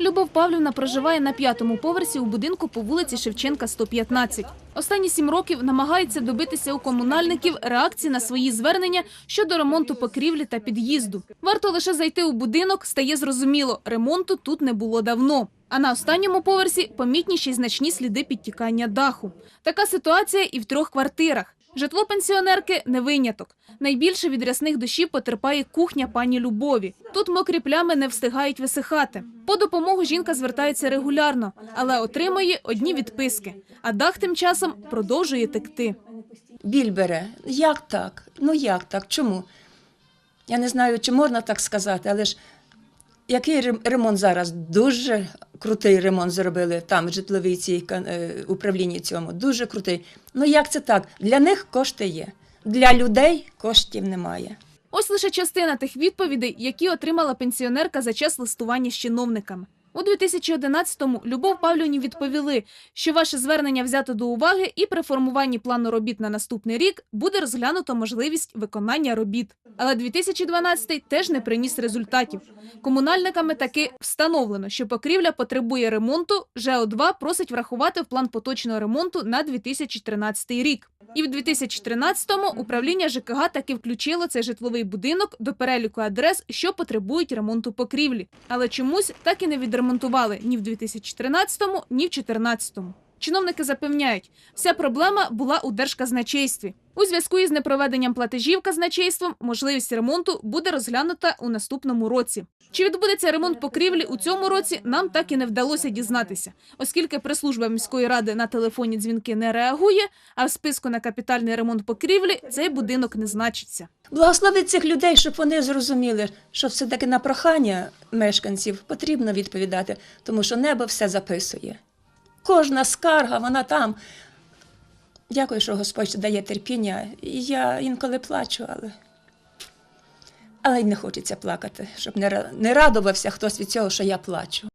Любов Павлівна проживає на п'ятому поверсі у будинку по вулиці Шевченка, 115. Останні сім років намагається добитися у комунальників реакції на свої звернення щодо ремонту покрівлі та під'їзду. Варто лише зайти у будинок, стає зрозуміло, ремонту тут не було давно. А на останньому поверсі помітніші значні сліди підтікання даху. Така ситуація і в трьох квартирах. Житло пенсіонерки не виняток. Найбільше від рясних дощів потерпає кухня пані Любові. Тут мокрі плями не встигають висихати. По допомогу жінка звертається регулярно, але отримує одні відписки. А дах тим часом продовжує текти. Біль бере. Як так? Ну як так? Чому? Я не знаю, чи можна так сказати, але ж який рем- ремонт зараз? Дуже крутий ремонт зробили там, в житловій цій е, управлінні цьому. Дуже крутий. Ну як це так? Для них кошти є. Для людей коштів немає. Ось лише частина тих відповідей, які отримала пенсіонерка за час листування з чиновниками. У 2011-му Любов Павлівні відповіли, що ваше звернення взято до уваги і при формуванні плану робіт на наступний рік буде розглянуто можливість виконання робіт. Але 2012 теж не приніс результатів. Комунальниками таки встановлено, що покрівля потребує ремонту. ЖЕО-2 просить врахувати в план поточного ремонту на 2013 рік. І в 2013-му управління ЖКГ таки включило цей житловий будинок до переліку адрес, що потребують ремонту покрівлі. Але чомусь так і не відремонтували ні в 2013-му, ні в 2014-му. Чиновники запевняють, вся проблема була у держказначействі. У зв'язку із непроведенням платежів казначейством можливість ремонту буде розглянута у наступному році. Чи відбудеться ремонт покрівлі у цьому році, нам так і не вдалося дізнатися, оскільки прес-служба міської ради на телефонні дзвінки не реагує, а в списку на капітальний ремонт покрівлі цей будинок не значиться. Благослови цих людей, щоб вони зрозуміли, що все-таки на прохання мешканців потрібно відповідати, тому що небо все записує. Кожна скарга, вона там. Дякую, що Господь дає терпіння. Я інколи плачу, але. Але й не хочеться плакати, щоб не радувався хтось від цього, що я плачу.